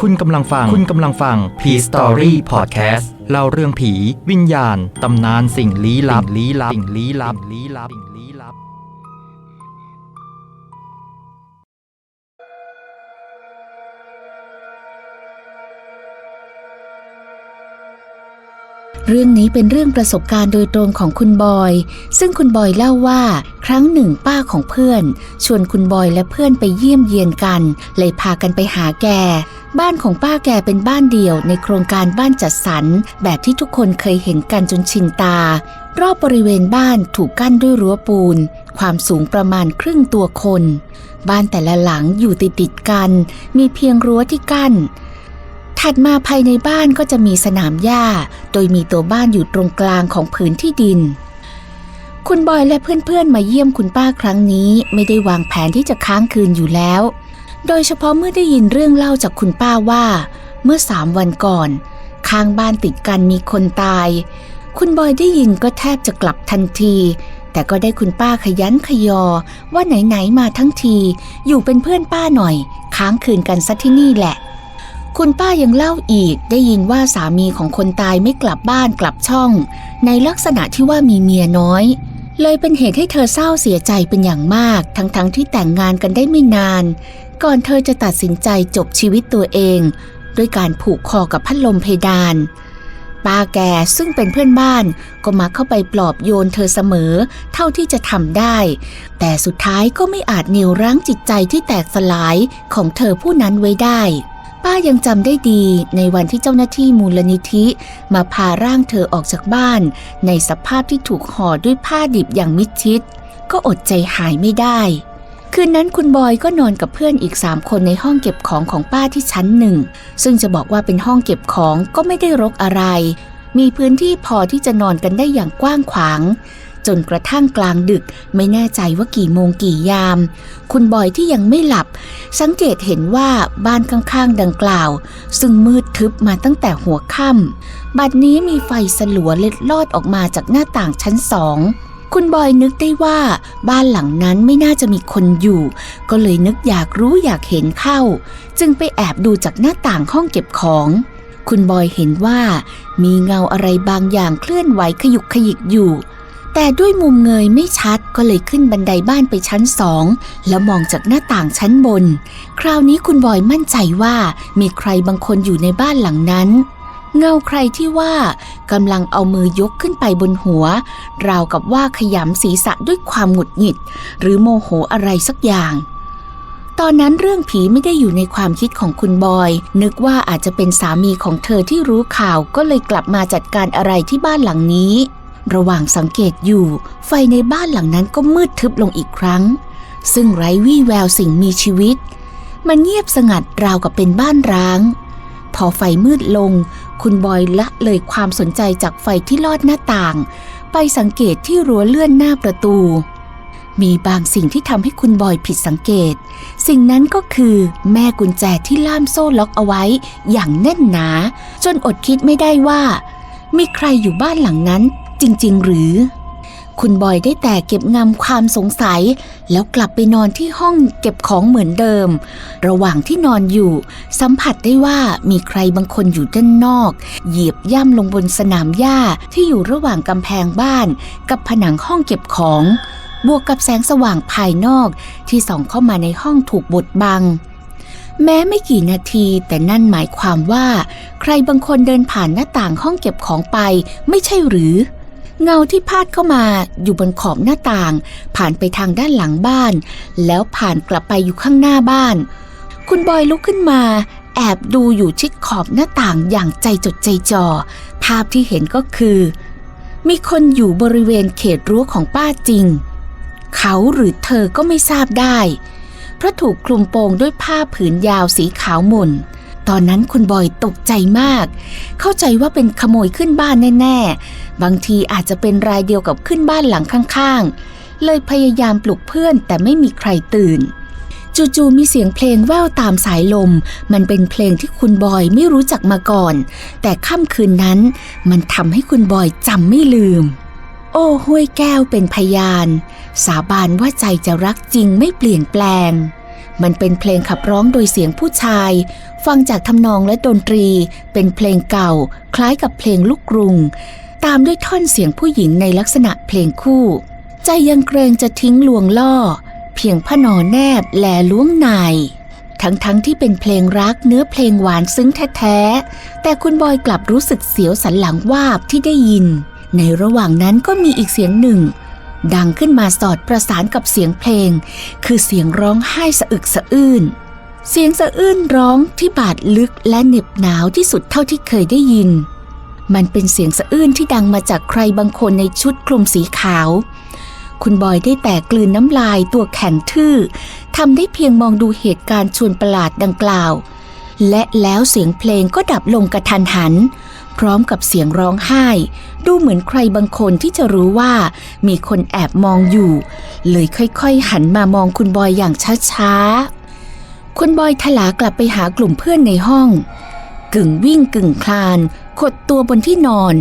คุณกำลังฟัง คุณกำลังฟัง P Story Podcast เล่าเรื่องผี วิญญาณ ตำนานสิ่งลี้ลับ ลี้ลับ สิ่งลี้ลับลี้ลับ เรื่องนี้เป็นเรื่องประสบการณ์โดยตรงของคุณบอย ซึ่งคุณบอยเล่าว่า ครั้งหนึ่งป้าของเพื่อน ชวนคุณบอยและเพื่อนไปเยี่ยมเยียนกัน เลยพากันไปหาแก บ้านของป้าแกเป็นบ้านเดี่ยวในโครงการบ้านจัดสรร แบบที่ทุกคนเคยเห็นกันจนชินตา รอบบริเวณบ้านถูกกั้นด้วยรั้วปูน ความสูงประมาณครึ่งตัวคน บ้านแต่ละหลังอยู่ติดติดกัน มีเพียงรั้วที่กั้น ถัดมาภายในบ้านก็จะมีสนามหญ้า โดยมีตัวบ้านอยู่ตรงกลางของผืนที่ดิน คุณบอยและเพื่อนๆ มาเยี่ยมคุณป้าครั้งนี้ ไม่ได้วางแผนที่จะค้างคืนอยู่แล้ว โดยเฉพาะเมื่อได้ยินเรื่องเล่าจากคุณป้าว่า เมื่อสามวันก่อน ข้างบ้านติดกันมีคนตาย คุณบอยได้ยินก็แทบจะกลับทันที แต่ก็ได้คุณป้าขยันขยอ ว่าไหนๆมาทั้งที อยู่เป็นเพื่อนป้าหน่อย ค้างคืนกันซะที่นี่แหละ คุณป้ายังเล่าอีกได้ยินว่าสามีของคนตายไม่กลับบ้านกลับช่อง ในลักษณะที่ว่ามีเมียน้อย เลยเป็นเหตุให้เธอเศร้าเสียใจเป็นอย่างมาก ทั้งๆทที่แต่งงานกันได้ไม่นาน ก่อนเธอจะตัดสินใจจบชีวิตตัวเอง ด้วยการผูกคอกับพัดลมเพดานป้าแกซึ่งเป็นเพื่อนบ้านก็มาเข้าไปปลอบโยนเธอเสมอ เท่าที่จะทำได้ แต่สุดท้ายก็ไม่อาจเหนี่ยวรั้งจิตใจที่แตกสลายของเธอผู้นั้นไว้ได้ ป้ายังจำได้ดีในวันที่เจ้าหน้าที่มูลนิธิ มาพาร่างเธอออกจากบ้าน ในสภาพที่ถูกห่อด้วยผ้าดิบอย่างมิดชิด ก็อดใจหายไม่ได้ คืนนั้นคุณบอยก็นอนกับเพื่อนอีกสามคนในห้องเก็บของของป้าที่ชั้นหนึ่ง ซึ่งจะบอกว่าเป็นห้องเก็บของก็ไม่ได้รกอะไร มีพื้นที่พอที่จะนอนกันได้อย่างกว้างขวาง จนกระทั่งกลางดึกไม่แน่ใจว่ากี่โมงกี่ยาม คุณบอยที่ยังไม่หลับ สังเกตเห็นว่าบ้านข้างๆ ดังกล่าว ซึ่งมืดทึบมาตั้งแต่หัวค่ำบัดนี้มีไฟสลัวเล็ดลอดออกมาจากหน้าต่างชั้นสองคุณบอยนึกได้ว่าบ้านหลังนั้นไม่น่าจะมีคนอยู่ ก็เลยนึกอยากรู้อยากเห็นเข้า จึงไปแอบดูจากหน้าต่างห้องเก็บของ คุณบอยเห็นว่ามีเงาอะไรบางอย่างเคลื่อนไหวขยุกขยิกอยู่ แต่ด้วยมุมเงยไม่ชัดก็เลยขึ้นบันไดบ้านไปชั้นสองแล้วมองจากหน้าต่างชั้นบน คราวนี้คุณบอยมั่นใจว่ามีใครบางคนอยู่ในบ้านหลังนั้น เงาใครที่ว่ากำลังเอามือยกขึ้นไปบนหัว ราวกับว่าขยำศีรษะด้วยความหงุดหงิด หรือโมโหอะไรสักอย่าง ตอนนั้นเรื่องผีไม่ได้อยู่ในความคิดของคุณบอย นึกว่าอาจจะเป็นสามีของเธอที่รู้ข่าวก็เลยกลับมาจัดการอะไรที่บ้านหลังนี้ ระหว่างสังเกตอยู่ ไฟในบ้านหลังนั้นก็มืดทึบลงอีกครั้ง ซึ่งไร้วี่แววสิ่งมีชีวิต มันเงียบสงัดราวกับเป็นบ้านร้าง พอไฟมืดลง คุณบอยละเลยความสนใจจากไฟที่ลอดหน้าต่าง ไปสังเกตที่รั้วเลื่อนหน้าประตู มีบางสิ่งที่ทำให้คุณบอยผิดสังเกต สิ่งนั้นก็คือแม่กุญแจที่ล่ามโซ่ล็อกเอาไว้อย่างแน่นหนา จนอดคิดไม่ได้ว่ามีใครอยู่บ้านหลังนั้น จริง ๆ หรือ คุณบอยได้แต่เก็บงำความสงสัย แล้วกลับไปนอนที่ห้องเก็บของเหมือนเดิม ระหว่างที่นอนอยู่ สัมผัสได้ว่ามีใครบางคนอยู่ด้านนอก เหยียบย่ำลงบนสนามหญ้าที่อยู่ระหว่างกำแพงบ้าน กับผนังห้องเก็บของบวกกับแสงสว่างภายนอกที่ส่องเข้ามาในห้องถูกบดบัง แม้ไม่กี่นาทีแต่นั่นหมายความว่า ใครบางคนเดินผ่านหน้าต่างห้องเก็บของไป ไม่ใช่หรือ เงาที่พาดเข้ามาอยู่บนขอบหน้าต่าง ผ่านไปทางด้านหลังบ้าน แล้วผ่านกลับไปอยู่ข้างหน้าบ้าน คุณบอยลุกขึ้นมา แอบดูอยู่ชิดขอบหน้าต่างอย่างใจจดใจจ่อภาพที่เห็นก็คือ มีคนอยู่บริเวณเขตรั้วของป้าจริง เขาหรือเธอก็ไม่ทราบได้ เพราะถูกคลุมโปงด้วยผ้าผืนยาวสีขาวหม่น ตอนนั้นคุณบอยตกใจมาก เข้าใจว่าเป็นขโมยขึ้นบ้านแน่ๆ บางทีอาจจะเป็นรายเดียวกับขึ้นบ้านหลังข้างๆ เลยพยายามปลุกเพื่อนแต่ไม่มีใครตื่น จู่ๆมีเสียงเพลงแว่วตามสายลม มันเป็นเพลงที่คุณบอยไม่รู้จักมาก่อน แต่ค่ำคืนนั้น มันทำให้คุณบอยจำไม่ลืม โอ้ห้วยแก้วเป็นพยาน สาบานว่าใจจะรักจริงไม่เปลี่ยนแปลง มันเป็นเพลงขับร้องโดยเสียงผู้ชาย ฟังจากทำนองและดนตรี เป็นเพลงเก่า คล้ายกับเพลงลูกกรุง ตามด้วยท่อนเสียงผู้หญิงในลักษณะเพลงคู่ ใจยังเกรงจะทิ้งลวงล่อ เพียงพนอแนบแลล้วงนายทั้งๆทที่เป็นเพลงรักเนื้อเพลงหวานซึ้งแท้ๆ แต่คุณบอยกลับรู้สึกเสียวสันหลังวาบที่ได้ยิน ในระหว่างนั้นก็มีอีกเสียงหนึ่ง ดังขึ้นมาสอดประสานกับเสียงเพลง คือเสียงร้องไห้สะอึกสะอื้น เสียงสะอื้นร้องที่บาดลึกและเหน็บหนาวที่สุดเท่าที่เคยได้ยิน มันเป็นเสียงสะอื้นที่ดังมาจากใครบางคนในชุดคลุมสีขาว คุณบอยได้แต่กลืนน้ำลายตัวแข็งทื่อทำได้เพียงมองดูเหตุการณ์ชวนประหลาดดังกล่าว และแล้วเสียงเพลงก็ดับลงกระทันหัน พร้อมกับเสียงร้องไห้ ดูเหมือนใครบางคนที่จะรู้ว่า มีคนแอบมองอยู่ เลยค่อยๆ หันมามองคุณบอยอย่างช้าๆ คุณบอยถลากลับไปหากลุ่มเพื่อนในห้อง กึ่งวิ่งกึ่งคลาน ขดตัวบนที่นอน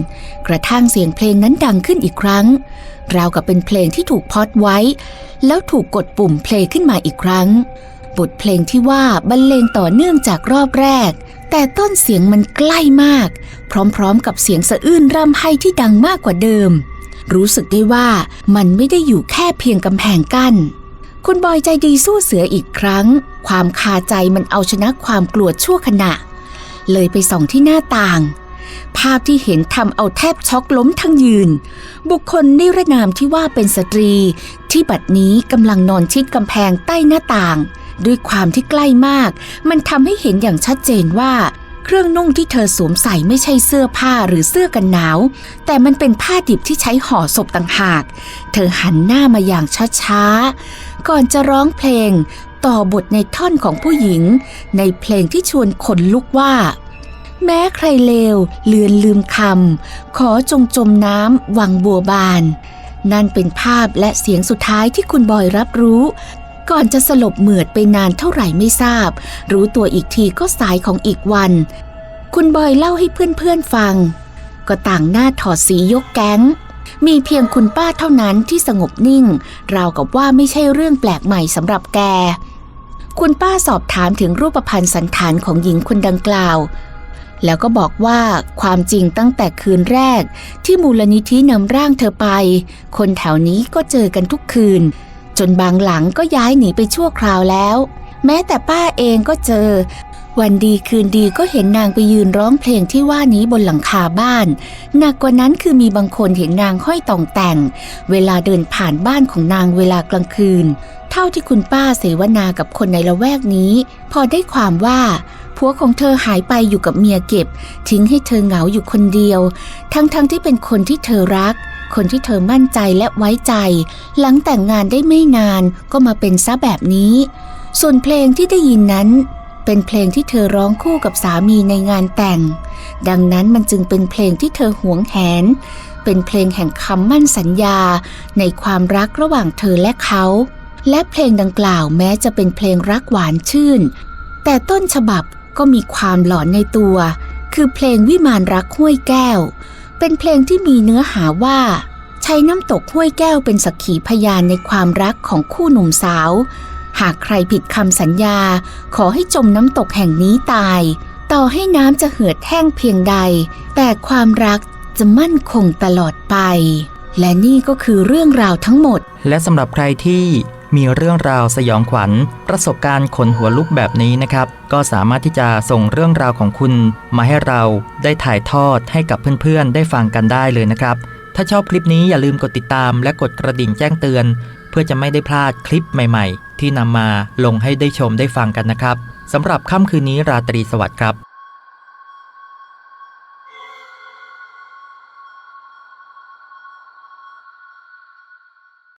กระทั่งเสียงเพลงนั้นดังขึ้นอีกครั้ง ราวกับเป็นเพลงที่ถูกพอดไว้ แล้วถูกกดปุ่มเพลงขึ้นมาอีกครั้ง บทเพลงที่ว่าบรรเลงต่อเนื่องจากรอบแรก แต่ต้นเสียงมันใกล้มาก พร้อมๆ กับเสียงสะอื้นร่ำไห้ที่ดังมากกว่าเดิม รู้สึกได้ว่ามันไม่ได้อยู่แค่เพียงกำแพงกั้นคุณบอยใจดีสู้เสืออีกครั้ง ความคาใจมันเอาชนะความกลัวชั่วขณะ เลยไปส่องที่หน้าต่าง ภาพที่เห็นทำเอาแทบช็อกล้มทั้งยืน บุคคลนิรนามที่ว่าเป็นสตรี ที่บัดนี้กำลังนอนชิดกำแพงใต้หน้าต่าง ด้วยความที่ใกล้มาก มันทำให้เห็นอย่างชัดเจนว่า เครื่องนุ่งที่เธอสวมใส่ไม่ใช่เสื้อผ้าหรือเสื้อกันหนาว แต่มันเป็นผ้าดิบที่ใช้ห่อศพต่างหาก เธอหันหน้ามาอย่างช้าๆ ก่อนจะร้องเพลง ต่อบทในท่อนของผู้หญิง ในเพลงที่ชวนขนลุกว่าแม้ใครเลวเลือนลืมคำ ขอจงจมน้ำวังบัวบาน นั่นเป็นภาพและเสียงสุดท้ายที่คุณบอยรับรู้ ก่อนจะสลบเหมือดไปนานเท่าไหร่ไม่ทราบ รู้ตัวอีกทีก็สายของอีกวัน คุณบอยเล่าให้เพื่อนๆฟัง ก็ต่างหน้าถอดสียกแก๊ง มีเพียงคุณป้าเท่านั้นที่สงบนิ่ง ราวกับว่าไม่ใช่เรื่องแปลกใหม่สำหรับแก คุณป้าสอบถามถึงรูปพรรณสันฐานของหญิงคนดังกล่าวแล้วก็บอกว่าความจริงตั้งแต่คืนแรก ที่มูลนิธินำร่างเธอไป คนแถวนี้ก็เจอกันทุกคืน จนบางหลังก็ย้ายหนีไปชั่วคราวแล้ว แม้แต่ป้าเองก็เจอ วันดีคืนดีก็เห็นนางไปยืนร้องเพลงที่ว่านี้บนหลังคาบ้าน หนักกว่านั้นคือมีบางคนเห็นนางห้อยต่องแต่ง เวลาเดินผ่านบ้านของนางเวลากลางคืน เท่าที่คุณป้าเสวนากับคนในละแวกนี้ พอได้ความว่าผัวของเธอหายไปอยู่กับเมียเก็บ ทิ้งให้เธอเหงาอยู่คนเดียว ทั้งๆทที่เป็นคนที่เธอรัก คนที่เธอมั่นใจและไว้ใจ หลังแต่งงานได้ไม่นานก็มาเป็นซะแบบนี้ ส่วนเพลงที่ได้ยินนั้น เป็นเพลงที่เธอร้องคู่กับสามีในงานแต่ง ดังนั้นมันจึงเป็นเพลงที่เธอหวงแหน เป็นเพลงแห่งคำมั่นสัญญา ในความรักระหว่างเธอและเขา และเพลงดังกล่าวแม้จะเป็นเพลงรักหวานชื่น แต่ต้นฉบับก็มีความหลอนในตัว คือเพลงวิมานรักห้วยแก้ว เป็นเพลงที่มีเนื้อหาว่า ใช้น้ำตกห้วยแก้วเป็นสักขีพยานในความรักของคู่หนุ่มสาว หากใครผิดคำสัญญา ขอให้จมน้ำตกแห่งนี้ตาย ต่อให้น้ำจะเหือดแห้งเพียงใด แต่ความรักจะมั่นคงตลอดไป และนี่ก็คือเรื่องราวทั้งหมด และสำหรับใครที่ มีเรื่องราวสยองขวัญ ประสบการณ์ขนหัวลุกแบบนี้นะครับ ก็สามารถที่จะส่งเรื่องราวของคุณ มาให้เราได้ถ่ายทอดให้กับเพื่อนๆ ได้ฟังกันได้เลยนะครับ ถ้าชอบคลิปนี้อย่าลืมกดติดตามและกดกระดิ่งแจ้งเตือน เพื่อจะไม่ได้พลาดคลิปใหม่ๆ ที่นำมาลงให้ได้ชมได้ฟังกันนะครับสำหรับค่ำคืนนี้ราตรีสวัสดิ์ครับ